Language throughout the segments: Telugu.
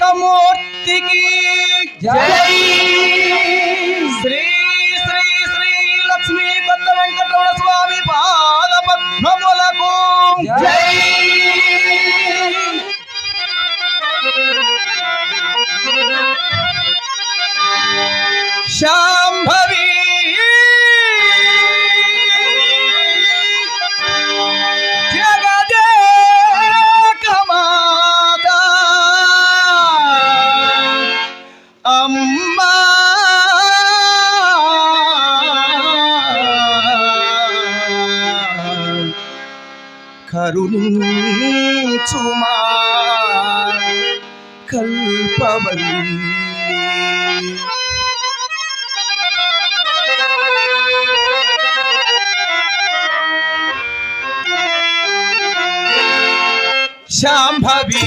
శక్తికి జై శ్రీ శ్రీ శ్రీ లక్ష్మీ కొత్త వెంకటరమణ స్వామి పాద పద్మములకు జై కరుణించుమా కల్పవల్లి శాంభవి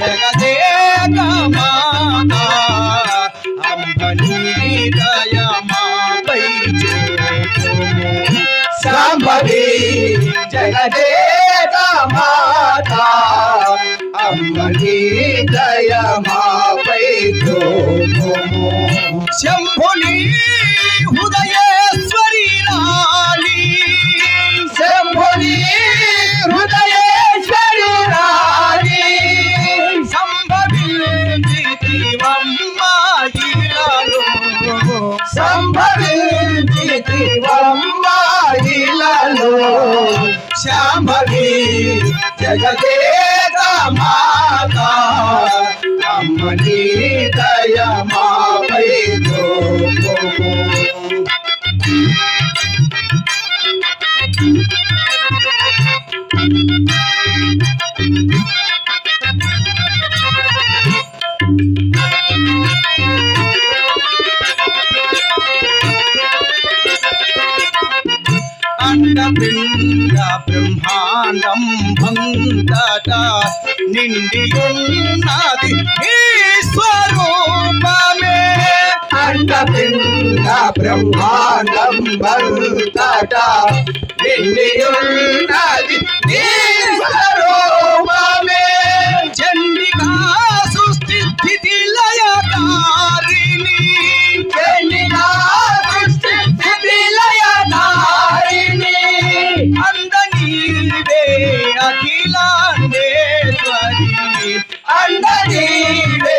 జగదేకమాత అంబనీ దయమాపై చూపుము. శాంభవి జగదేక మాత అమ్మని దయమాపై చూపుము. శంభుని హృదయేశ్వరి రాణి శంభుని జగదేక మాత అమ్మని దయమాపై చూపుము. అండపిండ అండపిండ బ్రహ్మాండం బంతట నిండియున్నది నీ చండికా సృష్టి స్థితి లయకారిణి చెండినా సృష్టి స్థితి లయధారిణి. అందనీవే అఖిలాండేశ్వరి. అందనీవే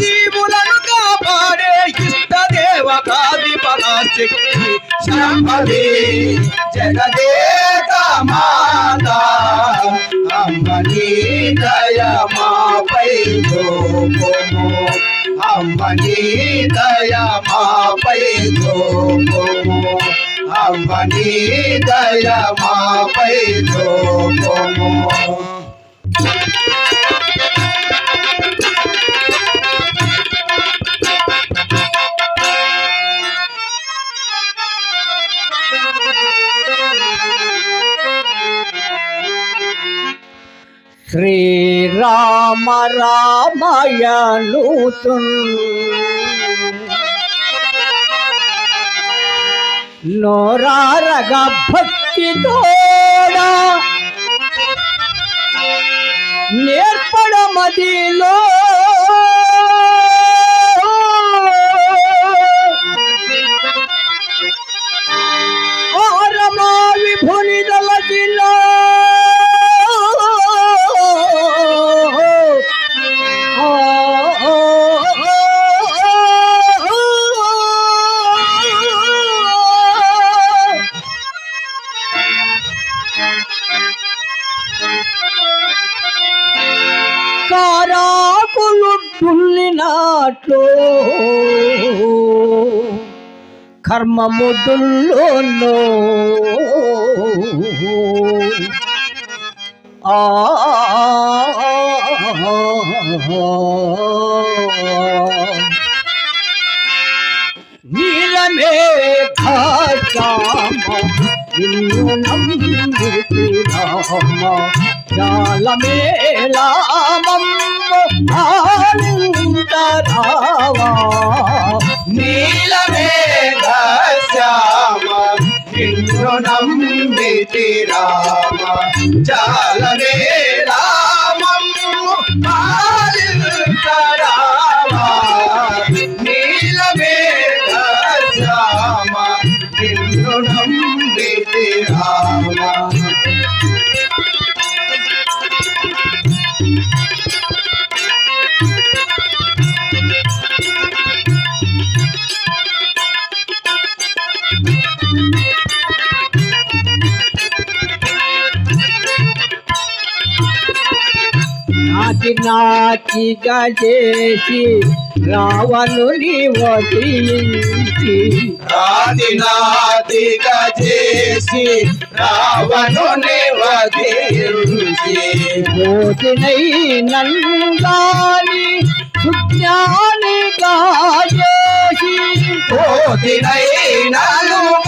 జీవులను కాపాడే ఇష్ట దేవతాది పరాశక్తి శాంభవి జగదేక మాత అమ్మని దయమాపై చూపుము అమ్మని దయమాపై చూపుము అమ్మని దయమాపై చూపుము రామ రామయనుతున్ నోరారగ భక్తి తోడా నేర్పడమదిలో కారాకులు డుల్లినాట్లో కర్మముదుల్లో ఆ. నీలమే ఘామ నిన్ను నమ్మితి రామ జాలమేలామమ్మ ఆనందరావా నీలమేఘ శ్యామ నిన్ను నమ్మితి రామ చాలనే రామము పాలించరావా నీలమేఘ శ్యామ నిన్ను నమ్మితి రామ. నాటిగా చేసి రావణుని వదిలించి రాతి నాతిగా చేసి రావణుని వధించి. కోటినై నందాని సుజ్ఞానిగా చేసి కోతినైనాను కాని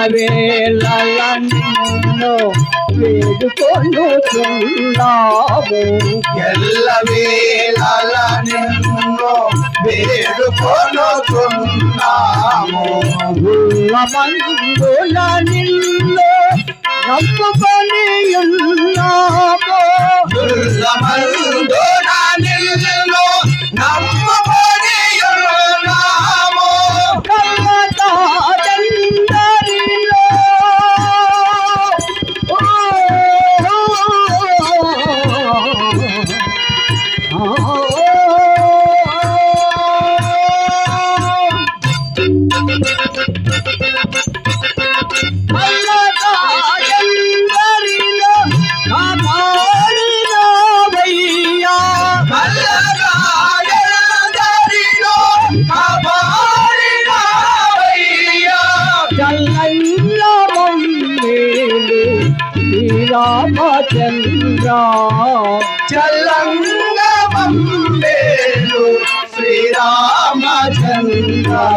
ఎల్లవేళ నిన్ను వేడుకొనుచున్నాము. ఎల్లవేళల నిన్ను వేడుకొనుచున్నాము ఉల్లమందుల నిన్ను నమ్ముకొని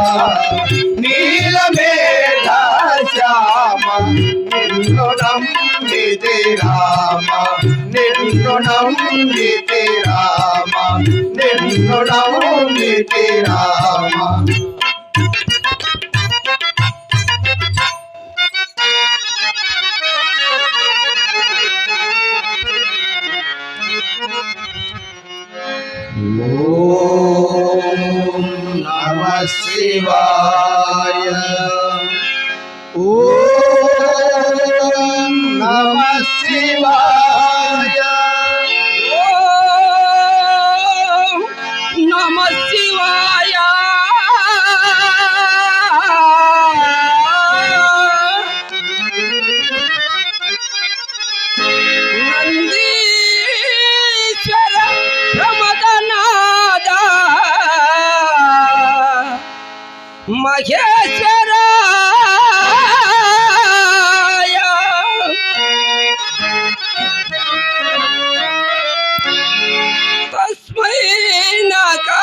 శ్రీరామచంద్ర నీలమేఘ శ్యామ నిన్ను నమ్మితే రామ నిన్ను నమ్మితే రామ నిన్ను నమ్మితే రామ. ఓం నమ శివాయ ఓం నమ శివాయ యోగేశ్వరాయ తస్మై నకారాయ.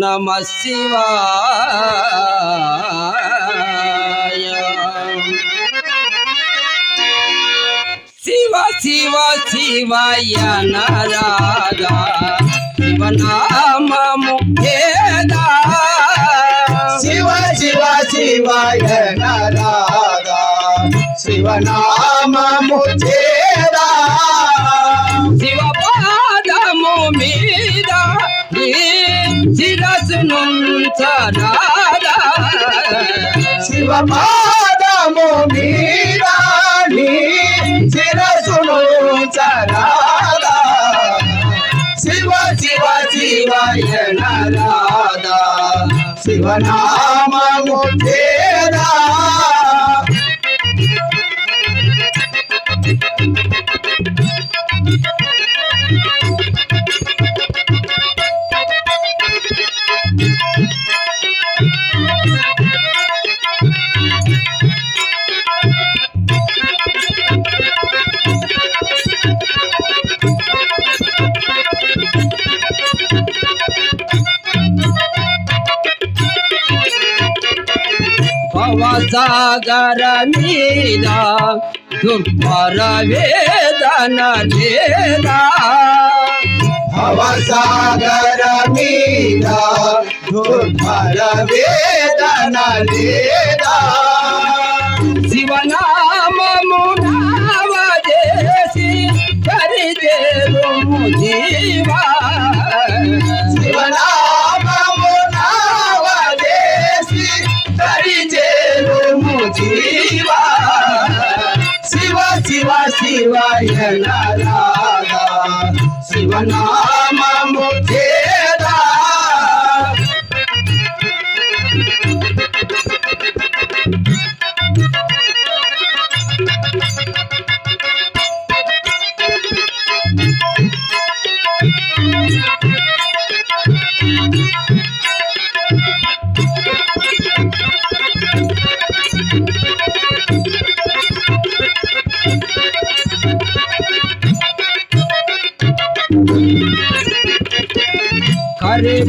నమ శివా శివ శివ శివయ నరాగా శివనామము శివ శివ శివాయ నరాగా శివనామము శివ పాదము మీద శివ పాదము మీద శివ నరాదా భవసాగర మీద దుర్భర వేదన లేదా? భవసాగర మీద దుర్భర వేదన లేదా? శివనామము శివాయ నరాగా శివనామము చేరా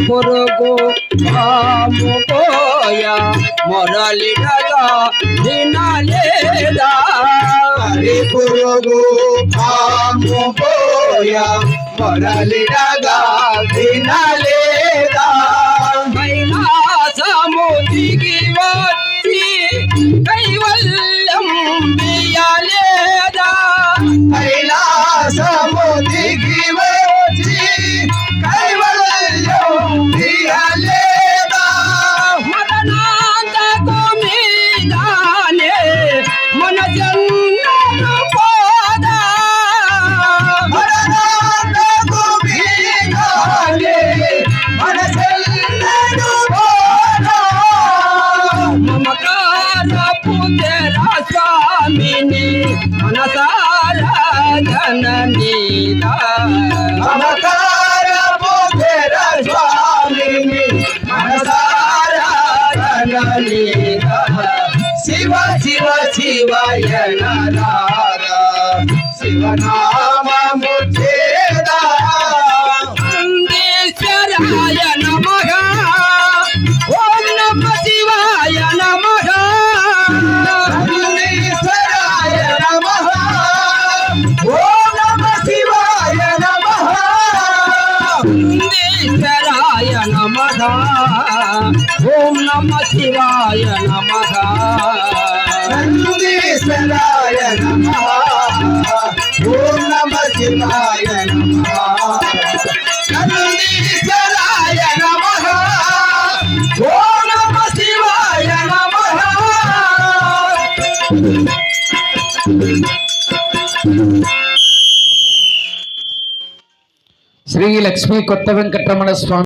పొరుగు పాము పోయ మొరలిడగా వినలేదా? పొరుగు పురుగు పాము పోయ మొరలిడగా వినలేదా? రణనీత. శివ శివ శివయ నరాగా శివనామము ఓం నమ శివాయ నమః. నందీశ్వరాయ నమః. ఓం నమ శివాయ నమః. నందీశ్వరాయ నమః. ఓం నమ శివాయ నమః. శ్రీ లక్ష్మీ కొత్త వెంకటరమణ స్వామి